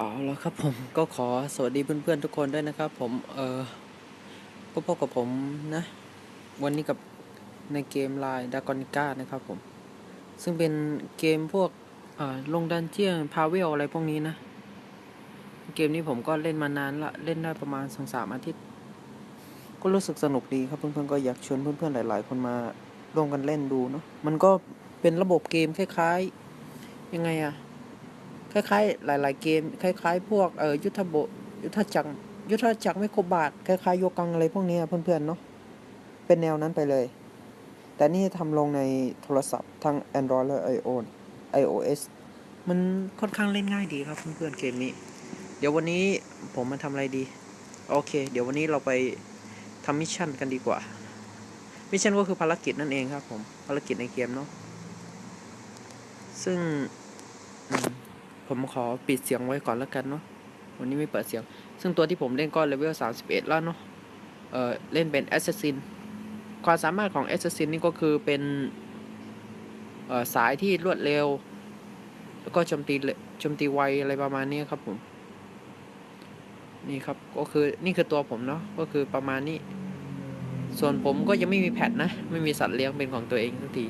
เอาแล้วครับผมก็ขอสวัสดีเพื่อนๆทุกคนด้วยนะครับผมเออก็พบกับผมนะ วันนี้กับในเกมไลน์ดากอนิก้านะครับผม ซึ่งเป็นเกมพวกอ่าลงดันเจียนพาเวลอะไรพวกนี้นะ เกมนี้ผมก็เล่นมานานละเล่นได้ประมาณสองสามอาทิตย์ ก็รู้สึกสนุกดีครับเพื่อนๆก็อยากชวนเพื่อนๆหลาย ๆ คนมาร่วมกันเล่นดูเนาะมันก็เป็นระบบเกมคล้ายๆ ยังไงอะ คล้ายๆ หลาย ๆ เกม คล้าย ๆ พวกเอ่อยุทธโบยุทธจักรยุทธจักรไม่ครบบาทคล้ายๆโยกังอะไรพวกนี้เพื่อนๆเนาะเป็นแนวนั้นไปเลย แต่นี่ทำลงในโทรศัพท์ทั้ง Android และ iOS iOS มันค่อนข้างเล่นง่ายดีครับเพื่อนๆเกมนี้ เดี๋ยววันนี้ผมมาทำอะไรดี โอเค เดี๋ยววันนี้เราไปทำมิชชั่นกันดีกว่า มิชชั่นก็คือภารกิจนั่นเองครับผม ภารกิจในเกมเนาะซึ่ง ผมขอปิดเสียงไว้ก่อนแล้วกันเนาะวันนี้ไม่เปิดเสียง ซึ่งตัวที่ผมเล่นก็เลเวล31 แล้วเนาะเออเล่นเป็นแอสซัสซินความสามารถของแอสซัสซินนี่ก็คือเป็นเออสายที่รวดเร็ว แล้วก็โจมตีโจมตีไวอะไรประมาณนี้ครับผมนี่ครับก็คือนี่คือตัวผมเนาะก็คือประมาณนี้ ส่วนผมก็ยังไม่มีแพทนะ ไม่มีสัตว์เลี้ยงเป็นของตัวเองสักที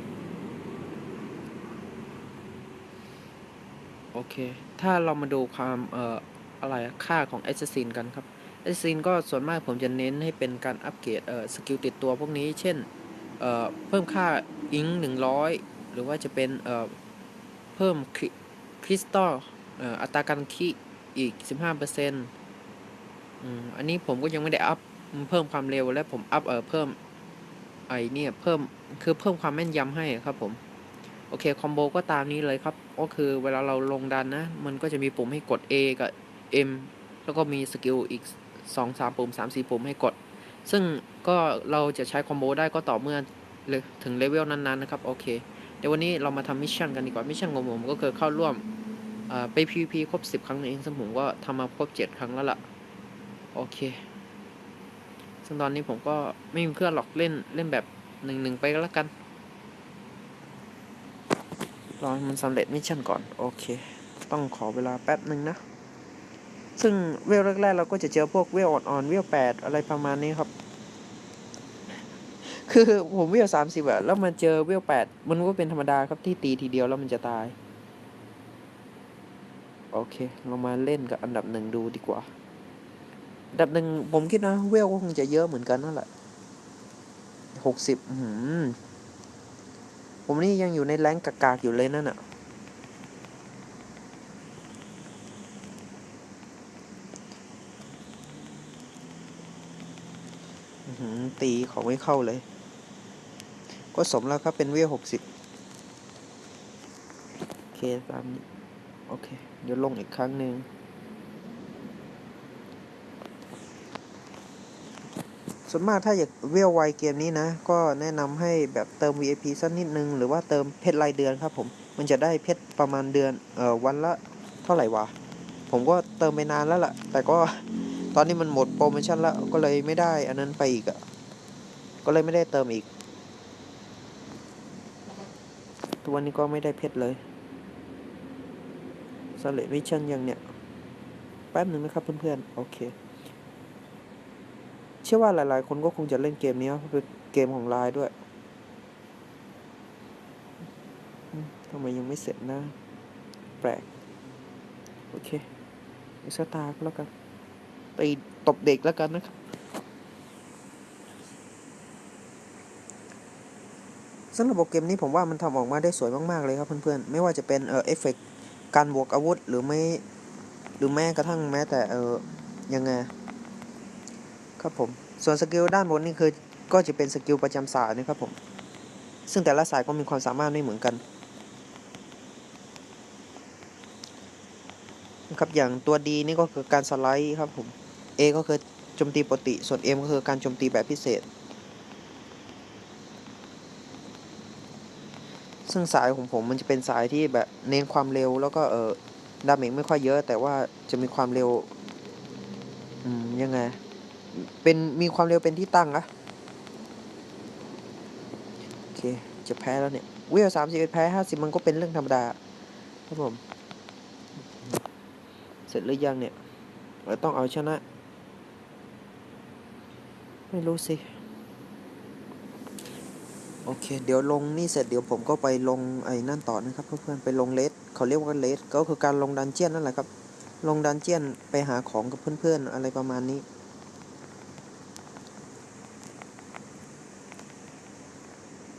โอเค ถ้าเรามาดูความเอ่ออะไรค่าของ Assassin กันครับ Assassin ก็ส่วนมากผมจะเน้นให้เป็นการอัปเกรดเอ่อสกิลติดตัวพวกนี้ เช่นเอ่อเพิ่มค่าอิงหนึ่งร้อยหรือว่าจะเป็นเอ่อเพิ่มคริสตัลเอ่ออัตราการคีอีก 15%อืมอันนี้ผมก็ยังไม่ได้อัพเพิ่มความเร็วและผมอัพเอ่อเพิ่มไอเนี่ยเพิ่มคือเพิ่มความแม่นยำให้ครับผม โอเคคอมโบก็ตามนี้เลยครับ ก็คือเวลาเราลงดันนะ มันก็จะมีปุ่มให้กด A กับ M แล้วก็มีสกิลอีก 2 3 ปุ่ม 3 4 ปุ่มให้กด ซึ่งก็เราจะใช้คอมโบได้ก็ต่อเมื่อถึงเลเวลนั้นๆนะครับ โอเค เดี๋ยววันนี้เรามาทำมิชชั่นกันดีกว่า มิชชั่นของผมก็คือเข้าร่วมไป PVP ครบ 10 ครั้งเองซึ่งผมก็ทำมาครบ 7 ครั้งแล้วล่ะ โอเค ซึ่งตอนนี้ผมก็ไม่มีเพื่อนหรอกเล่นเล่นแบบหนึ่งๆไปก็แล้วกัน รอให้มันสำเร็จมิชชั่นก่อน โอเค ต้องขอเวลาแป๊บหนึ่งนะ ซึ่งเวลแรกๆเราก็จะเจอพวกเวลอ่อนๆเวลแปดอะไรประมาณนี้ครับ คือผมเวลสามสิบอะแล้วมาเจอเวลแปดมันก็เป็นธรรมดาครับที่ตีทีเดียวแล้วมันจะตาย โอเค เรามาเล่นกับอันดับหนึ่งดูดีกว่า อันดับหนึ่งผมคิดนะเวลก็คงจะเยอะเหมือนกันนั่นแหละหกสิบอืม ผมนี่ยังอยู่ในแรงกากๆอยู่เลยนั่นน่ะตีเขาไม่เข้าเลย ก็สมแล้วครับเป็นเวลหกสิบโอเคตามนี้ โอเค เดี๋ยวลงอีกครั้งหนึ่ง ส่วนมากถ้าอยากเวลไวเกมนี้นะ ก็แนะนำให้แบบเติม VIP สักนิดนึง หรือว่าเติมเพชรรายเดือนครับผมมันจะได้เพชรประมาณเดือนเอ่อวันละเท่าไหร่วะผมก็เติมไปนานแล้วล่ะ แต่ก็ตอนนี้มันหมดโปรโมชั่นแล้วก็เลยไม่ได้ อันนั้นไปอีกอะ่ะก็เลยไม่ได้เติมอีกทุกวันนี้ก็ไม่ได้เพชรเลยสเลวิชั่นยังเนี่ย แป๊บหนึ่งนะครับเพื่อนๆ โอเค ชื่อว่าหลาย ๆ คนก็คงจะเล่นเกมนี้เพราะเป็นเกมของไลน์ด้วยทำไมยังไม่เสร็จนะแปลก โอเคอีกสตาร์ก็แล้วกันตีตบเด็กแล้วกันนะครับ ซึ่งระบบเกมนี้ผมว่ามันทำออกมาได้สวยมาก ๆ เลยครับเพื่อน ๆ ไม่ว่าจะเป็นเออเอฟเฟกการบวกอาวุธหรือไม่ หรือแม้กระทั่งแม้แต่เออยังไง ครับผม ส่วนสกิลด้านบนนี่คือก็จะเป็นสกิลประจำสายนะครับผม ซึ่งแต่ละสายก็มีความสามารถไม่เหมือนกันนะครับอย่างตัวดีนี่ก็คือการสไลด์ครับผม A ก็คือโจมตีปกติ ส่วน M ก็คือการโจมตีแบบพิเศษ ซึ่งสายของผมมันจะเป็นสายที่แบบเน้นความเร็วแล้วก็เออดาเมจไม่ค่อยเยอะ แต่ว่าจะมีความเร็ว อืม ยังไง เป็นมีความเร็วเป็นที่ตั้งอะโอเคจะแพ้แล้วเนี่ยเวสามสิบแพ้ห้าสิบมันก็เป็นเรื่องธรรมดาครับผม เสร็จหรือยังเนี่ยเราต้องเอาชนะ ไม่รู้สิ โอเค เดี๋ยวลงนี่เสร็จเดี๋ยวผมก็ไปลงไอ้นั่นต่อนะครับเพื่อนๆไปลงเลสเขาเรียกว่าเลสก็คือการลงดันเจียนนั่นแหละครับ ลงดันเจียนไปหาของกับเพื่อนๆ อะไรประมาณนี้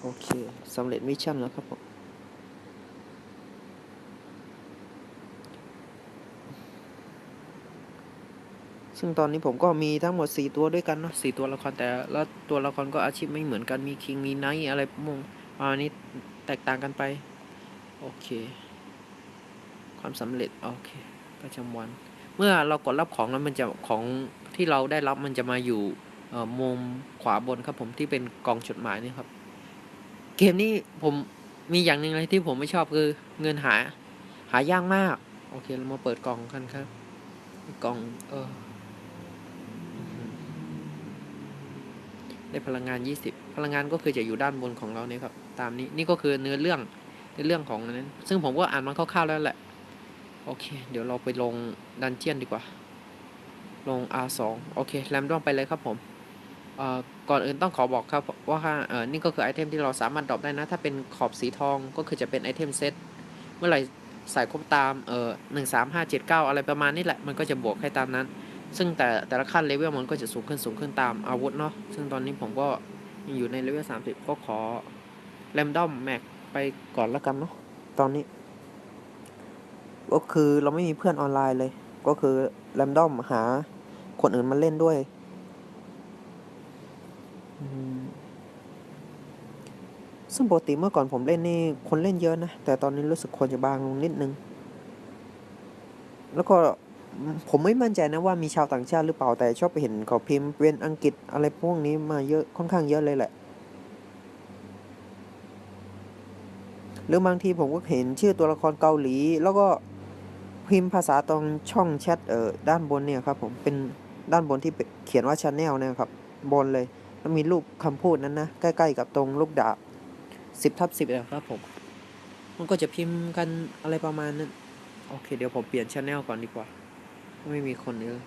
โอเค สำเร็จมิชชั่นแล้วครับผมซึ่งตอนนี้ผมก็มีทั้งหมด 4 ตัวด้วยกันเนาะ4ตัวละครแต่ละตัวละครก็อาชีพไม่เหมือนกันมีคิงมีไนท์อะไรพวกนี้ประมาณนี้แตกต่างกันไป โอเค ความสำเร็จ โอเคประจำวัน เมื่อเรากดรับของแล้วมันจะของที่เราได้รับมันจะมาอยู่มุมขวาบนครับผมที่เป็นกล่องจดหมายนี่ครับ เกมนี้ผมมีอย่างหนึ่งเลยที่ผมไม่ชอบคือเงินหา หายากมาก โอเคเรามาเปิดกล่องกันครับ กล่อง เออ ได้พลังงาน 20 พลังงานก็คือจะอยู่ด้านบนของเราเนี่ยครับ ตามนี้นี่ก็คือเนื้อเรื่องเนื้อเรื่องของนั้น ซึ่งผมก็อ่านมาคร่าวๆแล้วแหละ โอเค เดี๋ยวเราไปลงดันเจียนดีกว่า ลง R2 โอเค แรมด้วงไปเลยครับผม เอ่อ ก่อนอื่นต้องขอบอกครับว่าเออนี่ก็คือไอเทมที่เราสามารถดรอปได้นะ ถ้าเป็นขอบสีทองก็คือจะเป็นไอเทมเซตเมื่อไหร่ใส่ครบตามเออหนึ่งสามห้าเจ็ดเก้าอะไรประมาณนี้แหละ มันก็จะบวกให้ตามนั้น ซึ่งแต่แต่ละขั้นเลเวลมันก็จะสูงขึ้นสูงขึ้นตามอาวุธเนาะซึ่งตอนนี้ผมก็ยังอยู่ในเลเวล30ก็ขอแรมดอมแม็กไปก่อนแล้วกันเนาะตอนนี้ ก็คือเราไม่มีเพื่อนออนไลน์เลย ก็คือแรมดอมหาคนอื่นมาเล่นด้วย ซึ่งปกติเมื่อก่อนผมเล่นนี่คนเล่นเยอะนะ แต่ตอนนี้รู้สึกคนจะบางลงนิดนึง แล้วก็ผมไม่มั่นใจนะว่ามีชาวต่างชาติหรือเปล่าแต่ชอบไปเห็นเขาพิมพ์เป็นอังกฤษอะไรพวกนี้มาเยอะค่อนข้างเยอะเลยแหละ หรือบางทีผมก็เห็นชื่อตัวละครเกาหลี แล้วก็พิมพ์ภาษาตรงช่องแชทเออด้านบนเนี่ยครับผมเป็นด้านบนที่เขียนว่าชาแนลเนี่ยครับ บนเลย แล้วมีรูปคำพูดนั้นนะ ใกล้ ๆ กับตรงลูกดาบสิบทับสิบนะครับผม มันก็จะพิมพ์กันอะไรประมาณนั้น โอเค เดี๋ยวผมเปลี่ยนชแนลก่อนดีกว่า ไม่มีคนเลย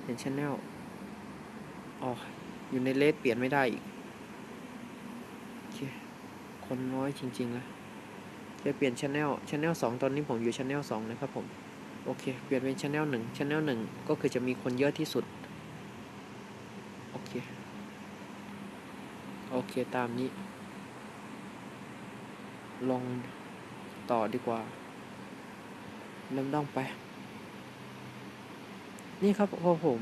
เปลี่ยนชแนลอ๋ออยู่ในเลสเปลี่ยนไม่ได้อีกโอเคคนน้อยจริงๆเลยจะเปลี่ยนชแนลชแนลสองตอนนี้ผมอยู่ชแนลสองนะครับผมโอเค เปลี่ยนเป็นชแนลหนึ่งชแนลหนึ่งก็คือจะมีคนเยอะที่สุด โอเค โอเคตามนี้ลองต่อดีกว่าเริ่มต้องไป นี่ครับพอผม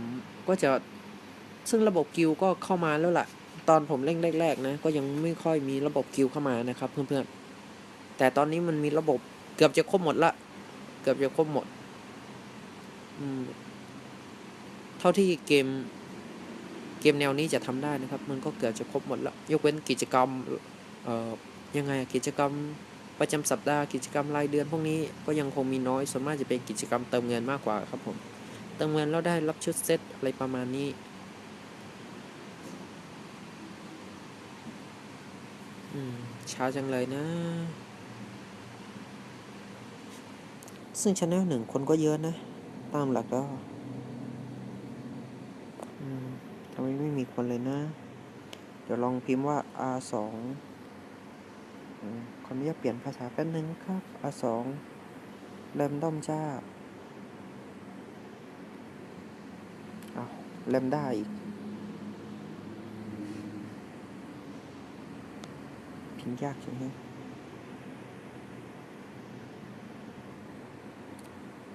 ก็จะซึ่งระบบกิลก็เข้ามาแล้วล่ะ ตอนผมเล่นแรกๆนะ ก็ยังไม่ค่อยมีระบบกิลเข้ามานะครับเพื่อนๆ แต่ตอนนี้มันมีระบบเกือบจะครบหมดละ เกือบจะครบหมดอืมเท่าที่เกม เกมแนวนี้จะทำได้นะครับ มันก็เกือบจะครบหมดและยกเว้นกิจกรรมเอ่อยังไงกิจกรรมประจำสัปดาห์กิจกรรมรายเดือนพวกนี้ก็ยังคงมีน้อยส่วนมากจะเป็นกิจกรรมเติมเงินมากกว่าครับผมเติมเงินแล้วได้รับชุดเซตอะไรประมาณนี้อืมช้าจังเลยนะ ซึ่งช anel หนึ่งคนก็เยอะนะ ตามหลักแล้ว ไมไม่มีคนเลยนะ เดี๋ยวลองพิมพ์ว่า R สองขออนุญาตเปลี่ยนภาษาแป๊บนึงครับ R สองเริ่มด้อมจ้าเอาแลมได้อีก พิมพ์ยากใช่ไหม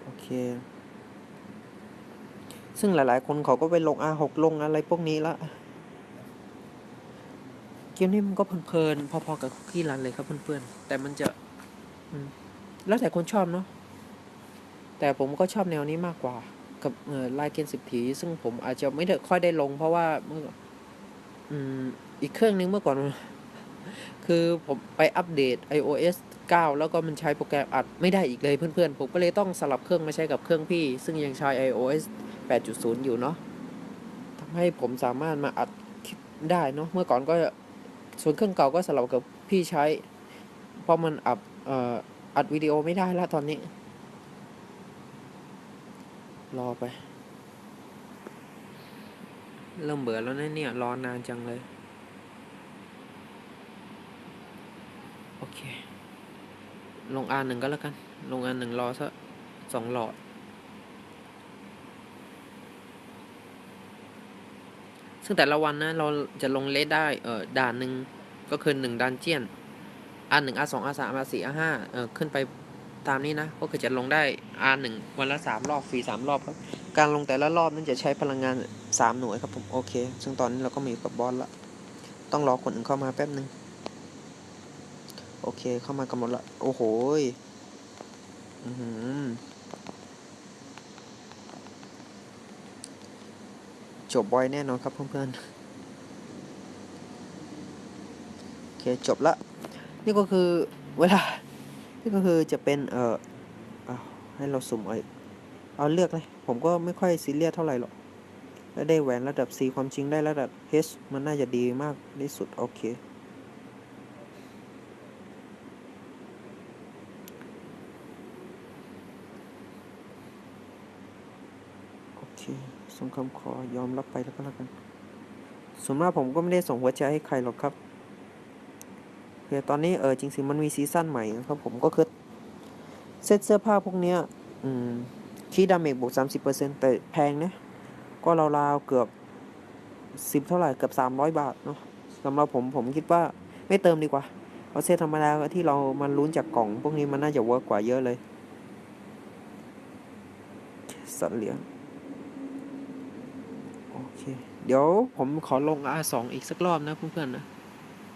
โอเค ซึ่งหลาย ๆ คนเขาก็ไปลง R6 ลงอะไรพวกนี้ละเกมนี้มันก็เพลินๆ พอ ๆ กับคุกกี้รันเลยครับเพื่อนๆ แต่มันจะแล้วแต่คนชอบเนาะ แต่ผมก็ชอบแนวนี้มากกว่า กับเออลายเกนสิบถี ซึ่งผมอาจจะไม่ได้ค่อยได้ลง เพราะว่าเมื่ออมอีกเครื่องนึงเมื่อก่อน คือผมไปอัปเดต iOS 9 แล้วก็มันใช้โปรแกรมอัดไม่ได้อีกเลยเพื่อนๆ ผมก็เลยต้องสลับเครื่องมาใช้กับเครื่องพี่ ซึ่งยังใช้ iOS 8.0 อยู่เนาะทำให้ผมสามารถมาอัดคลิปได้เนาะเมื่อก่อนก็ส่วนเครื่องเก่าก็สลับกับพี่ใช้ เพราะมันอัดอ,อัดวิดีโอไม่ได้แล้วตอนนี้ รอไป เริ่มเบื่อแล้วนะเนี่ย รอนานจังเลย โอเค ลงอันหนึ่งก็แล้วกัน ลงอันหนึ่งรอสักสองหลอด ซึ่งแต่ละวันนะเราจะลงเลสได้เออด่านหนึ่งก็คือหนึ่งดันเจียนอันหนึ่งอันสองอันสามอันสี่อันห้าเอ่อขึ้นไปตามนี้นะ ก็คือจะลงได้อันหนึ่งวันละสามรอบฟรีสามรอบครับ การลงแต่ละรอบนั้นจะใช้พลังงานสามหน่วยครับผมโอเค ซึ่งตอนนี้เราก็มีกับบอสละต้องรอคนอื่นเข้ามาแป๊บหนึ่งโอเคเข้ามากันหมดละโอ้โหอือหือ จบไวแน่นอนครับเพื่อนๆโอเคจบละ นี่ก็คือเวลา นี่ก็คือจะเป็นเอ่อเอาให้เราสุ่มเอาเอาเลือกเลย ผมก็ไม่ค่อยซีเรียสเท่าไหร่หรอก แล้วได้แหวนระดับ C ความจริงได้ระดับ H มันน่าจะดีมากที่สุด โอเคโอเค ส่งคำขอยอมรับไปแล้วก็แล้วกัน ส่วนมากผมก็ไม่ได้ส่งหัวใจให้ใครหรอกครับโอเคตอนนี้เออจริงๆมันมีซีซั่นใหม่นะครับผมก็คือเซตเสื้อผ้าพวกเนี้ยอืมคีดาเมจบวก 30%แต่แพงนะ ก็ราวๆเกือบสิบเท่าไหร่เกือบ300บาทเนาะสำหรับผมผมคิดว่าไม่เติมดีกว่าเอาเซตธรรมดาที่เรามันลุ้นจากกล่อง พวกนี้มันน่าจะเวิร์กกว่าเยอะเลย สัตว์เลี้ยง เคเดี๋ยวผมขอลง R2 อีกสักรอบนะเพื่อนๆนะ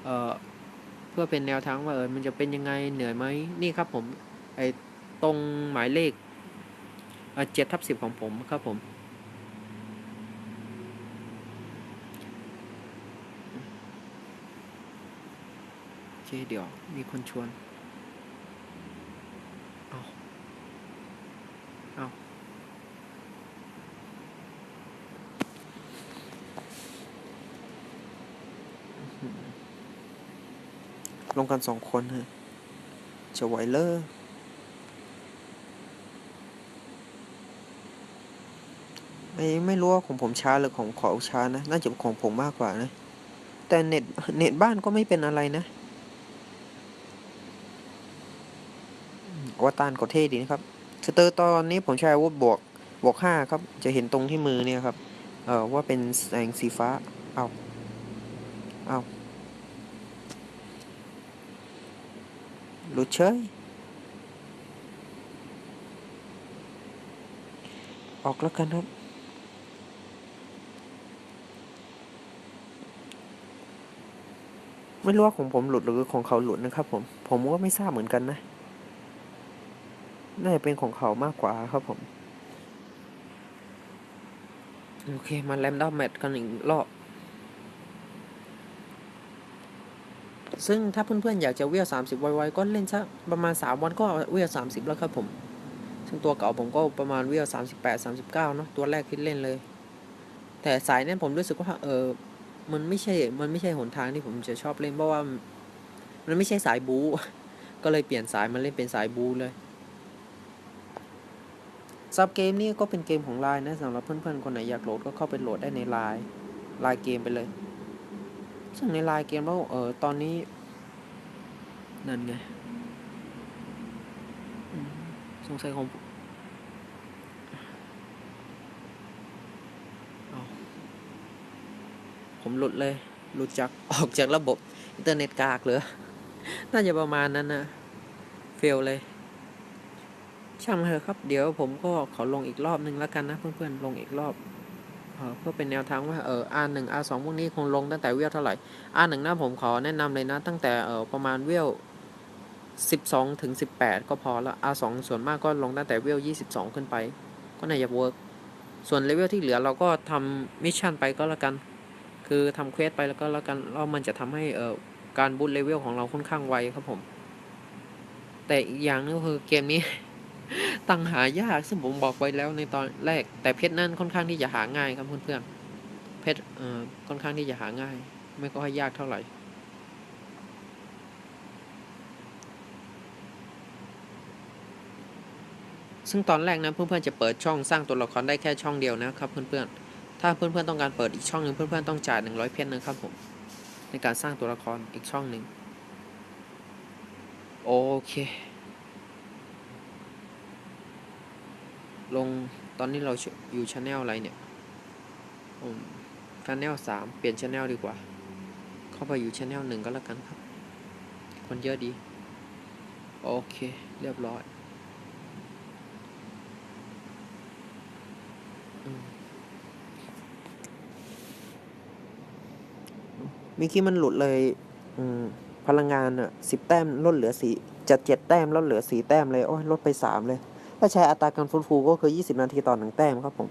เอ่อเพื่อเป็นแนวทางว่าเออมันจะเป็นยังไงเหนื่อยไหมนี่ครับผมไอตรงหมายเลขเจ็ดทับสิบของผมครับผมโอเคเดี๋ยวมีคนชวน เอาเอา ลงกันสองคนฮะจะไหวเลอไม่ไม่รู้ว่าของผมช้าหรือของเขาช้านะ น่าจะของผมมากกว่านะ แต่เน็ตเน็ตบ้านก็ไม่เป็นอะไรนะอืมอวตารก็เท่ดีนะครับ สเตอร์ตอนนี้ผมใช้อาวุธบวกบวกห้าครับ จะเห็นตรงที่มือเนี่ยครับ เออว่าเป็นแสงสีฟ้า เอา เอา หลุดเฉย ออกแล้วกันครับ ไม่รู้ว่าของผมหลุดหรือของเขาหลุดนะครับผม ผมก็ไม่ทราบเหมือนกันนะ น่าจะเป็นของเขามากกว่าครับผม โอเค มาแรมดอมแมทกันอีกรอบ ซึ่งถ้าเพื่อนๆอยากจะเวลสามสิบไวๆก็เล่นสักประมาณสามวันก็เวลสามสิบแล้วครับผม ซึ่งตัวเก่าผมก็ประมาณเวลสามสิบแปดสามสิบเก้าเนาะตัวแรกที่เล่นเลย แต่สายนั้นผมรู้สึกว่าเออมันไม่ใช่ มันไม่ใช่หนทางที่ผมจะชอบเล่นเพราะว่า มันไม่ใช่สายบู ก็เลยเปลี่ยนสายมาเล่นเป็นสายบูเลยซับเกมนี้ก็เป็นเกมของไลน์นะสำหรับเพื่อนๆคนไหนอยากโหลดก็เข้าไปโหลดได้ในไลน์ไลน์เกมไปเลย ซึ่งในไลน์เกมแล้วเออตอนนี้ นั่นไงสงสัยของผมหลุดเลย หลุดจากออกจากระบบอินเทอร์เน็ตกากเหรอน่าจะประมาณนั้นนะ เฟลเลย ช่างเถอะครับ เดี๋ยวผมก็ขอลงอีกรอบนึงแล้วกันนะ เพื่อนๆ ลงอีกรอบ เพื่อเป็นแนวทางว่าเออ R หนึ่ง R สองพวกนี้คงลงตั้งแต่เวลเท่าไหร่ R หนึ่งนะผมขอแนะนำเลยนะตั้งแต่เออประมาณเวลสิบสองถึงสิบแปดก็พอแล้ว R สองส่วนมากก็ลงตั้งแต่เวลยี่สิบสองขึ้นไป ก็น่าจะเวิร์กส่วนเลเวลที่เหลือเราก็ทำมิชชั่นไปก็แล้วกัน คือทำเควสไปแล้วก็แล้วกันแล้วมันจะทำให้เออการบูตเลเวลของเราค่อนข้างไวครับผม แต่อีกอย่างนึงคือเกมนี้ ตั้งหายากซึ่งผมบอกไว้แล้วในตอนแรก แต่เพชรนั่นค่อนข้างที่จะหาง่ายครับเพื่อนๆเพชรเอ่อค่อนข้างที่จะหาง่าย ไม่ก็ให้ยากเท่าไหร่ซึ่งตอนแรกนะเพื่อนๆจะเปิดช่องสร้างตัวละครได้แค่ช่องเดียวนะครับเพื่อนๆ ถ้าเพื่อนๆต้องการเปิดอีกช่องหนึ่งเพื่อนๆต้องจ่าย100 เพชรนะครับผมในการสร้างตัวละครอีกช่องหนึ่งโอเค ลงตอนนี้เราอยู่ช anel อะไรเนี่ยช anel สามเปลี่ยนช anel ดีกว่า เข้าไปอยู่ช anel หนึ่งก็แล้วกันครับ คนเยอะดี โอเค เรียบร้อยมเมื่อกี้มันหลุดเลยอืมพลังงานอะสิบแต้มลดเหลือสีจากเจ็ดแต้มลดเหลือสีแต้มเลย โอ้ยลดไปสามเลย ถ้าใช้อัตราการฟื้นฟูก็คือ 20 นาทีต่อหนึ่งแต้มครับผม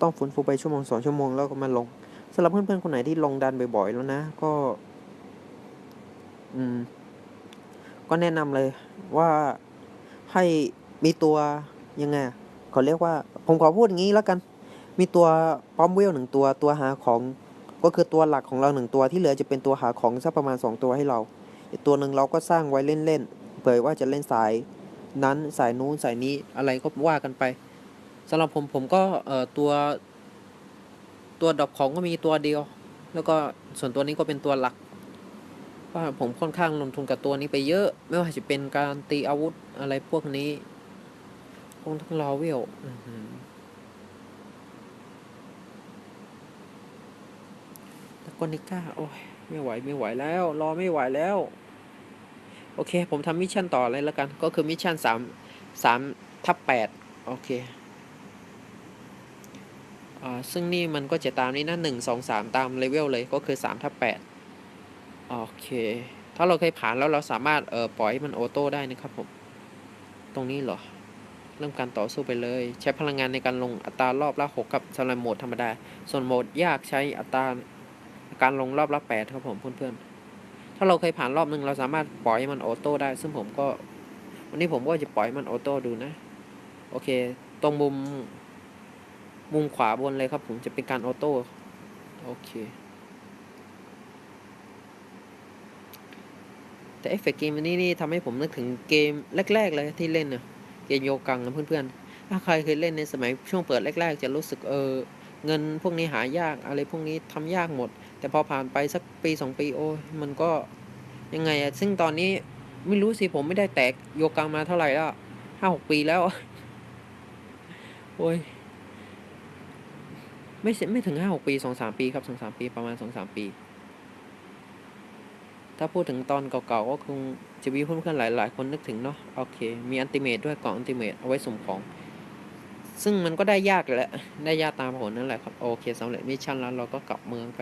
ต้องฟื้นฟูไปชั่วโมงสองชั่วโมงแล้วก็มาลงสำหรับเพื่อนๆคนไหนที่ลงดันบ่อยๆแล้วนะ ก็ อืม ก็แนะนำเลยว่าให้มีตัวยังไงเขาเรียกว่า ผมขอพูดอย่างนี้แล้วกัน มีตัวป้อมเวลหนึ่งตัวตัวหาของก็คือตัวหลักของเราหนึ่งตัวที่เหลือจะเป็นตัวหาของสักประมาณ 2 ตัวให้เรา ตัวหนึ่งเราก็สร้างไว้เล่นๆเผื่อว่าจะเล่นสาย นั้นสายนู้นสายนี้อะไรก็ว่ากันไปสำหรับผมผมก็เอ่อตัว ตัวดอกของก็มีตัวเดียว แล้วก็ส่วนตัวนี้ก็เป็นตัวหลักเพราะผมค่อนข้างลงทุนกับตัวนี้ไปเยอะ ไม่ว่าจะเป็นการตีอาวุธอะไรพวกนี้คงทั้งรอเวลอื้อหือแล้วก็นิก้าโอ้ยไม่ไหวไม่ไหวแล้ว รอไม่ไหวแล้ว โอเค ผมทำมิชชั่นต่อเลยแล้วกัน ก็คือมิชชั่นสามสามทับแปดโอเคอ่าซึ่งนี่มันก็จะตามนี้นะหนึ่งสองสามตามเลเวลเลยก็คือสามทับแปดโอเค ถ้าเราเคยผ่านแล้วเราสามารถเออปล่อยให้มันออโต้ได้นะครับผม ตรงนี้เหรอ เริ่มการต่อสู้ไปเลย ใช้พลังงานในการลงอัตรารอบละหกครับสำหรับโหมดธรรมดา ส่วนโหมดยากใช้อัตราการลงรอบละแปดครับผมเพื่อนๆ ถ้าเราเคยผ่านรอบหนึ่งเราสามารถปล่อยมันออโต้ได้ ซึ่งผมก็ วันนี้ผมก็จะปล่อยมันออโต้ดูนะ โอเค ตรงมุม มุมขวาบนเลยครับ ผมจะเป็นการออโต้โอเค แต่เอฟเฟกต์เกมนนี้นี่ทำให้ผมนึกถึงเกมแรก ๆ เลยที่เล่นนะเกมโยกังนะเพื่อนๆ ถ้าใครเคยเล่นในสมัยช่วงเปิดแรก ๆ จะรู้สึกเออเงินพวกนี้หายากอะไรพวกนี้ทำยากหมด แต่พอผ่านไปสักปีสองปีโอ้ยมันก็ยังไงอะซึ่งตอนนี้ไม่รู้สิผมไม่ได้แตกโยกังมาเท่าไหร่แล้วห้าหกปีแล้ว โอ้ยไม่ไม่ถึงห้าหกปีสองสามปีครับสองสามปีประมาณสองสามปี ถ้าพูดถึงตอนเก่าๆก็คงจะมีเพื่อนๆหลาย ๆ คนนึกถึงเนาะโอเค มีอันติเมตด้วยกล่องอันติเมตเอาไว้สุ่มของ ซึ่งมันก็ได้ยากแหละได้ยากตามผลนั่นแหละครับ โอเคสำเร็จมิชชั่นแล้วเราก็กลับเมืองไป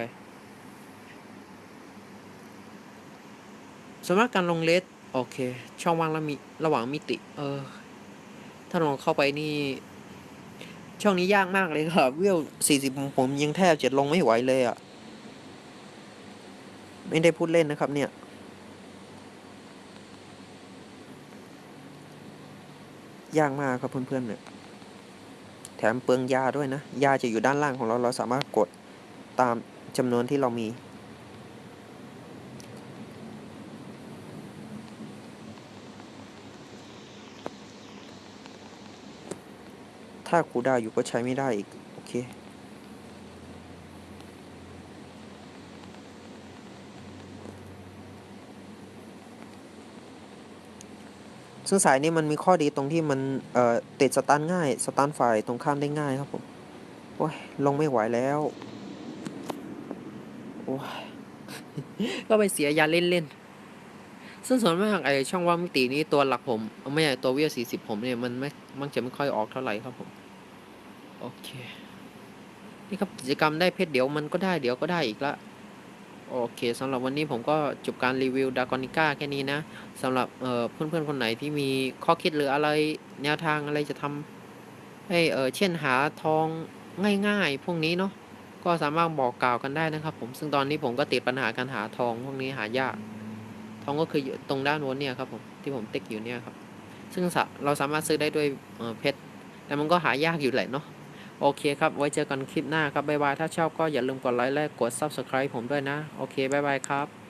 สำหรับการลงเลสโอเค ช่องว่างระมีระหว่างมิติ เออ ถ้าลองเข้าไปนี่ ช่องนี้ยากมากเลยครับ เวลสี่สิบผมยังแทบจะลงไม่ไหวเลยอะ่ะ ไม่ได้พูดเล่นนะครับ เนี่ยยากมากครับเพื่อนๆเนี่ย แถมเปลืองยาด้วยนะ ยาจะอยู่ด้านล่างของเรา เราสามารถกดตามจำนวนที่เรามี ถ้าคูลดาอยู่ก็ใช้ไม่ได้อีก โอเค ซึ่งสายนี้มันมีข้อดีตรงที่มัน เอ่อติดสตาร์ง่าย สตาร์ฝ่ายตรงข้ามได้ง่ายครับผม โอ้ย ลงไม่ไหวแล้ว โอ้ย ก็ไปเสียยาเล่นๆซึ่งส่วนมากไอช่องว่างมิตินี้ตัวหลักผม ไม่ใช่ตัวเวียสี่สิบผมเนี่ย มันไม่มักจะไม่ค่อยออกเท่าไหร่ครับผม โอเค นี่ครับกิจกรรมได้เพชรเดี๋ยวมันก็ได้เดี๋ยวก็ได้อีกละโอเคสำหรับวันนี้ผมก็จบการรีวิวดากอนิก้าแค่นี้นะสำหรับเอ่อเพื่อนๆคนไหนที่มีข้อคิดหรืออะไรแนวทางอะไรจะทำให้เช่นหาทองง่ายๆ พวกนี้เนาะก็สามารถบอกกล่าวกันได้นะครับผมซึ่งตอนนี้ผมก็ติดปัญหาการหาทองพวกนี้หายาก ทองก็คืออยู่ตรงด้านโน้นเนี่ยครับผมที่ผมติ๊กอยู่เนี่ยครับ ซึ่งเราสามารถซื้อได้ด้วยเพชรแต่มันก็หายากอยู่แหละเนาะ โอเคครับ ไว้เจอกันคลิปหน้าครับ บ๊ายบาย ถ้าชอบก็อย่าลืมกดไลค์และกด Subscribe ผมด้วยนะ โอเค บ๊ายบายครับ